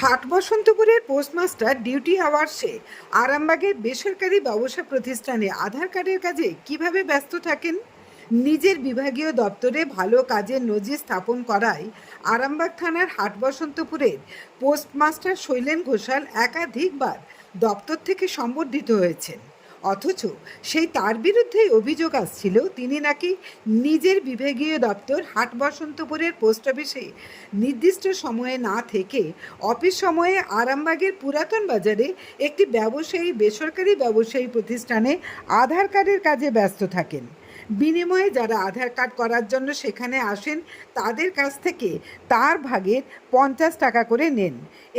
হাট বসন্তপুরের postmaster duty আওয়ার্সে আরামবাগের বেসরকারি ব্যবসা প্রতিষ্ঠানে আধার কার্ডের কাজে কীভাবে ব্যস্ত থাকেন? নিজের বিভাগীয় দপ্তরে ভালো কাজের নজির স্থাপন করায় আরামবাগ থানার হাট বসন্তপুরের পোস্টমাস্টার শৈলেন ঘোষাল একাধিকবার দপ্তর থেকে সম্বর্ধিত হয়েছেন। অথচ সেই তার বিরুদ্ধেই অভিযোগ আসছিল, তিনি নাকি নিজের বিভাগীয় দপ্তর হাট বসন্তপুরের পোস্ট অফিসে নির্দিষ্ট সময়ে না থেকে অফিস সময়ে আরামবাগের পুরাতন বাজারে একটি ব্যবসায়ী, বেসরকারি ব্যবসায়ী প্রতিষ্ঠানে আধার কার্ডের কাজে ব্যস্ত থাকেন। বিনিময়ে যারা আধার কার্ড করার জন্য সেখানে আসেন, তাদের কাছ থেকে তার ভাগের পঞ্চাশ টাকা করে নেন।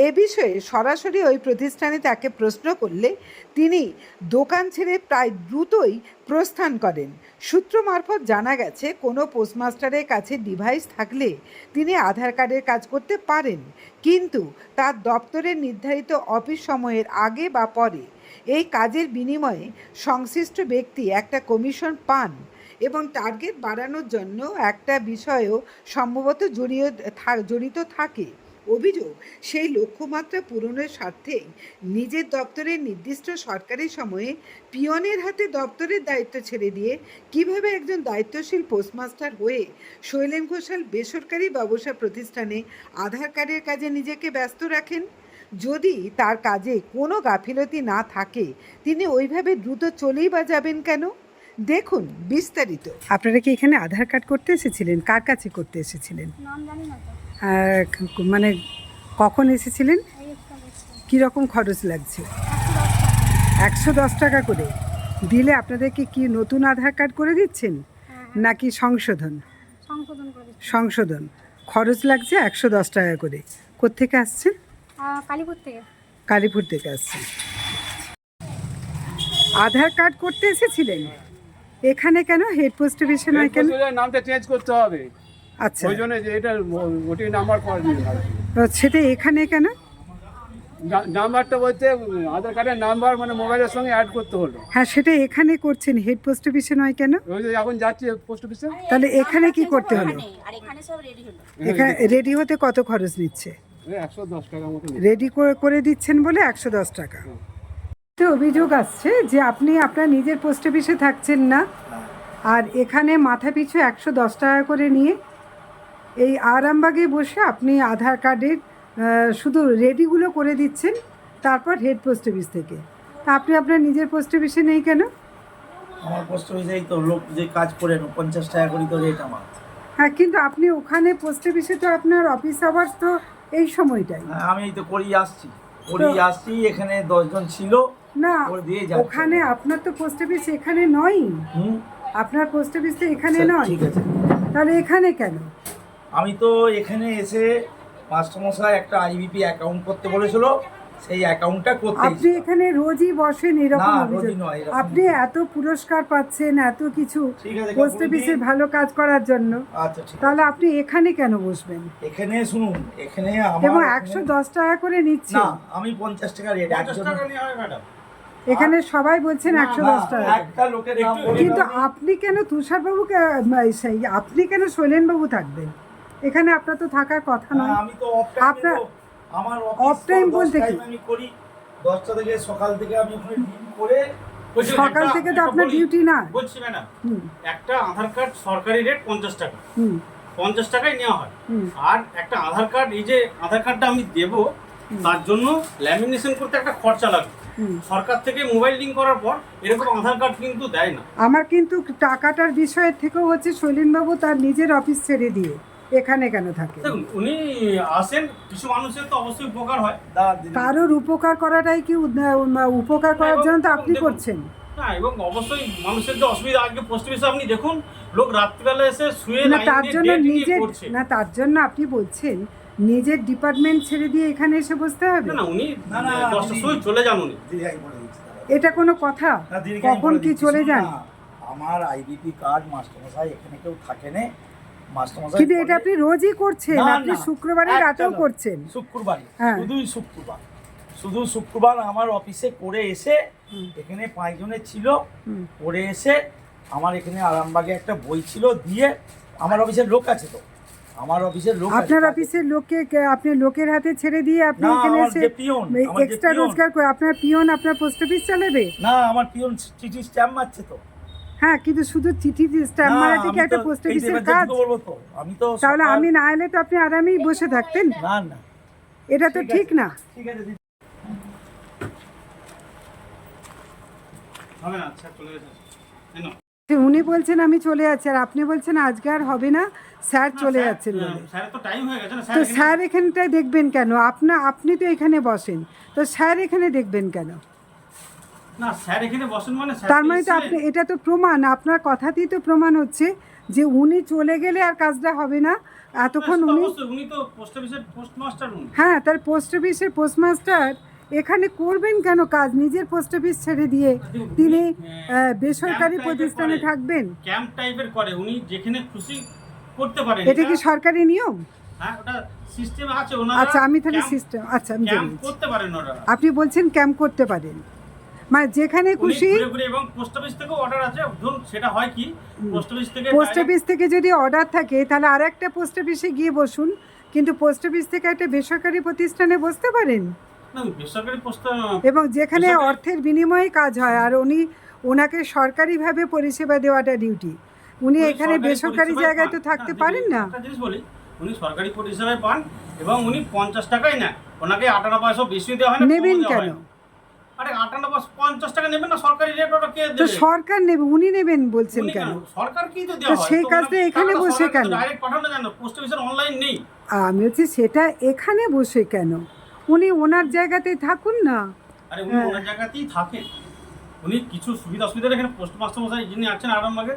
এ বিষয়ে সরাসরি ওই প্রতিষ্ঠানে তাকে প্রশ্ন করলে তিনি দোকান ছেড়ে প্রায় দ্রুতই প্রস্থান করেন। সূত্র মারফত জানা গেছে, কোনো পোস্টমাস্টারের কাছে ডিভাইস থাকলে তিনি আধার কার্ডের কাজ করতে পারেন, কিন্তু তার দপ্তরের নির্ধারিত অফিস সময়ের আগে বা পরে। এই কাজের বিনিময়ে সংশ্লিষ্ট ব্যক্তি একটা কমিশন পান। এবং টার্গেট বাড়ানোর জন্য একটা বিষয়ও সম্ভবত জড়িয়ে জড়িত থাকে। অভিযোগ, সেই লক্ষ্যমাত্রা পূরণের স্বার্থেই নিজের দপ্তরের নির্দিষ্ট সরকারি সময়ে পিয়নের হাতে দপ্তরের দায়িত্ব ছেড়ে দিয়ে কীভাবে একজন দায়িত্বশীল পোস্টমাস্টার হয়ে শৈলেন ঘোষাল বেসরকারি ব্যবসা প্রতিষ্ঠানে আধার কার্ডের কাজে নিজেকে ব্যস্ত রাখেন? যদি তার কাজে কোনো গাফিলতি না থাকে, তিনি ওইভাবে দ্রুত চলেই বা যাবেন কেন? দেখুন বিস্তারিত। আপনারা কি এখানে আধার কার্ড করতে এসেছিলেন? কার কাছে করতে এসেছিলেন? আর মানে কখন এসেছিলেন? এই একটা বছর। কী রকম খরচ লাগছে? একশো দশ টাকা। করে? দিলে আপনাদেরকে কি নতুন আধার কার্ড করে দিচ্ছেন? হ্যাঁ নাকি সংশোধন? সংশোধন খরচ লাগছে একশো দশ টাকা করে। কোত্থেকে আসছে আহ, কালীপুর থেকে। কালীপুর থেকে আসছে আধার কার্ড করতে এসেছিলেন? এখানে কেন? হেড পোস্ট অফিসে নয় কেন? নামটা চেঞ্জ করতে হবে। আচ্ছা। ওই জন্য যে এটা ওটি নাম্বার করা দিন তো সেটা এখানে কেন? নাম্বারটা বলতে আধার কার্ডের নাম্বার মানে মোবাইলের সঙ্গে অ্যাড করতে হলো। হ্যাঁ সেটা এখানে করছেন হেড পোস্ট অফিসে নয় কেন? ওই যে এখন যাচ্ছি পোস্ট অফিসে তাহলে এখানে কি করতে হলো? আর এখানে সব রেডি হলো। এখানে রেডি হতে কত খরচ নিচ্ছে? একশো দশ টাকার মতো রেডি করে দিচ্ছেন বলে একশো দশ টাকা। তো অভিযোগ আসছে যে আপনি আপনার নিজের পোস্ট অফিসে থাকছেন না। আর এখানে মাথা পিছু একশো দশ টাকা করে নিয়ে এই আরামবাগে বসে আপনি আধার কার্ডের শুধু রেডিগুলো করে দিচ্ছেন তারপর হেড পোস্ট অফিস থেকে। তা আপনি আপনার নিজের পোস্ট অফিসে নেই কেন? আমার পোস্ট অফিসে তো লোক যে কাজ করেন পঞ্চাশ টাকা করে তো রেট আমার। হ্যাঁ কিন্তু আপনি ওখানে পোস্ট অফিসে তো আপনার অফিস আওয়ার্স তো এই সময়টাই। হ্যাঁ, আমি তো করেই আসছি। করেই আসছি এখানে দশজন ছিল না ওখানে আপনার তো পোস্ট অফিস এখানে নয়। আপনার পোস্ট অফিস তো এখানে নয়। ঠিক আছে। তাহলে এখানে কেন? আমি তো এখানে এসে মাস্টারমশাই একটা আইবিপি অ্যাকাউন্ট করতে বলেছিল সেই অ্যাকাউন্টটা করতে আপনি এখানে রোজই বসেন এরকম না, রোজই নয়, আপনি এত পুরস্কার পাচ্ছেন এত কিছু পোস্ট অফিসে ভালো কাজ করার জন্য। আচ্ছা ঠিক তাহলে আপনি এখানে কেন বসবেন? এখানে শুনুন এখানে আমার এবং একশো দশ টাকা করে নিচ্ছে। না আমি পঞ্চাশ টাকা রেট একজন এখানে সবাই বলছেন একশো দশ টাকা। কিন্তু আপনি কেন তুষারবাবুকে সেই আপনি কেন শৈলেনবাবু থাকবেন? এখানে আপনার তো থাকার কথা নয়। আমি তো অফ টাইম আপনার- আমার off time বলতে কি? আমি করি। দশটা থেকে সকাল থেকে আমি ওখানে করে সকাল থেকে তো আপনার ডিউটি না। বলছি ম্যাডাম একটা আধার কার্ড সরকারি রেট পঞ্চাশ টাকা। হুম। পঞ্চাশ টাকায় নেওয়া হয়। আর একটা আধার কার্ড এই যে আধার কার্ডটা আমি দেব তার জন্য ল্যামিনেশন করতে একটা খরচা লাগবে। সরকার থেকে মোবাইল লিঙ্ক করার পর এরকম আধার কার্ড কিন্তু দেয় না। আমার কিন্তু টাকাটার বিষয়ের থেকেও হচ্ছে শৈলেনবাবু তার নিজের অফিস ছেড়ে দিয়ে এখানে কেন থাকে? উনি আসেন কিছু মানুষের তো অবশ্যই উপকার হয়। কারোর উপকার করাটাই কি উপকার করার জন্য তো আপনি করছেন। হ্যাঁ এবং অবশ্যই মানুষের যে অসুবিধা আগে পোস্ট অফিসে আপনি দেখুন লোক রাত্রিবেলা এসে শুয়ে না তার জন্য করছে। না তার জন্য আপনি বলছেন নিজের ডিপার্টমেন্ট ছেড়ে দিয়ে এখানে এসে বসতে হবে? না না উনি না, না, দশটার দিদি। সময় চলে যান উনি। এটা কোনো কথা? কখন কি চলে যান? না, আমার আইবিপি কার্ড মাস্টারমশাই এখানে কেউ থাকে না। মাস্টারমশাই কিন্তু এটা আপনি রোজই করছেন আপনি শুক্রবারে রাতেও করছেন। শুক্রবার হ্যাঁ। শুধুই শুক্রবার। শুধু শুক্রবার আমার অফিসে করে এসে এখানে পাঁচজনের ছিল। করে এসে আমার এখানে আরামবাগে একটা বই ছিল দিয়ে আমার অফিসের লোক আছে তো। আমার অফিসের লোক আপনার অফিসের লোককে আপনি লোকের হাতে ছেড়ে দিয়ে আপনি এখানে এসে এক্সট্রা রোজগার করে আপনার পিয়ন আপনার পোস্ট অফিস চালাবে? না আমার পিয়ন চিঠি স্ট্যাম্প মারছে তো। হ্যাঁ কিন্তু শুধু চিঠি স্ট্যাম্প না, মারাটি কি আমি একটা পোস্ট অফিসের কাজ? আমি তো তাহলে আমি না এলে তো আপনি আরামেই বসে থাকতেন। না না। এটা তো ঠিক না। ঠিক আছে হবে না আচ্ছা চলে গেছে। উনি বলছেন আমি চলে যাচ্ছি। আর আপনি বলছেন আজকে আর হবে না স্যার চলে যাচ্ছেন বলে। তো স্যার এখানটায় দেখবেন কেন? আপনা আপনি তো এখানে বসেন। তো স্যার এখানে দেখবেন কেন? মানে তার মানে তো আপনি এটা তো প্রমাণ। আপনার কথাতেই তো প্রমাণ হচ্ছে যে উনি চলে গেলে আর কাজটা হবে না। এতক্ষণ উনি হ্যাঁ তার পোস্ট অফিসের পোস্টমাস্টার এখানে করবেন কেন কাজ? নিজের পোস্ট অফিস ছেড়ে দিয়ে তিনি বেসরকারি প্রতিষ্ঠানে থাকবেন? ক্যাম্প টাইপের করে উনি যেখানে খুশি করতে পারেন। এটা কি সরকারি নিয়ম? হ্যাঁ আচ্ছা আমি তাহলে সিস্টেম আচ্ছা আমি আপনি বলছেন ক্যাম্প করতে পারেন। মানে যেখানে খুশি এবং পোস্ট অফিস থেকেও অর্ডার আছে। ধরুন সেটা হয় কি? পোস্ট অফিস থেকে পোস্ট অফিস থেকে যদি অর্ডার থাকে তাহলে আর একটা পোস্ট অফিসে গিয়ে বসুন। কিন্তু পোস্ট অফিস থেকে একটা বেসরকারি প্রতিষ্ঠানে বসতে পারেন? এবং যেখানে অর্থের বিনিময়ে কাজ হয় আর উনি ওনাকে সরকারিভাবে পরিষেবা দেওয়াটা ডিউটি উনি এখানে বেসরকারি জায়গায় তো থাকতে পারেন না? জিনিস বলি উনি সরকারি পরিষেবায় পান এবং উনি পঞ্চাশ টাকাই ওনাকে পয়সা বেশি দেওয়া হয় নেবেন কেন? আরে আটান্ন পঞ্চাশ টাকা নেবেন না সরকারি রেট ওটা কে তো দেবে? সরকার নেবে উনি নেবেন বলছেন কেন? সরকার কি তো তো দেওয়া হয়? সেই কাজটা এখানে বসে কেন? ডাইরেক্ট পাঠানো যায় না পোস্ট অফিসের অনলাইন নেই। আমি হচ্ছে সেটা এখানে বসে কেন? উনি ওনার জায়গাতে থাকুন না। আরে উনি। ওনার জায়গাতেই থাকেন। উনি কিছু সুবিধা অসুবিধা এখানে পোস্ট মাস্টার মশাই যিনি আছেন আরামবাগে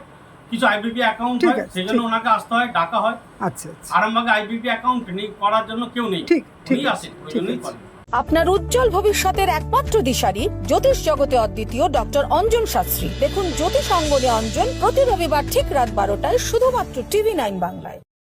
কিছু আইবিপি অ্যাকাউন্ট ঠিক হয় আছে, সেই জন্য ওনাকে আসতে হয় ডাকা হয়। আচ্ছা আচ্ছা। আরামবাগে আইবিপি অ্যাকাউন্ট নেই করার জন্য কেউ নেই। ঠিক, ঠিক আছে, আসেন ওই জন্যই করেন। আপনার উজ্জ্বল ভবিষ্যতের একমাত্র দিশারি জ্যোতিষ জগতে অদ্বিতীয় ডক্টর অঞ্জন শাস্ত্রী। দেখুন জ্যোতিষ অঙ্গনে অঞ্জন প্রতি রবিবার ঠিক রাত বারোটায় শুধুমাত্র টিভি নাইন বাংলায়।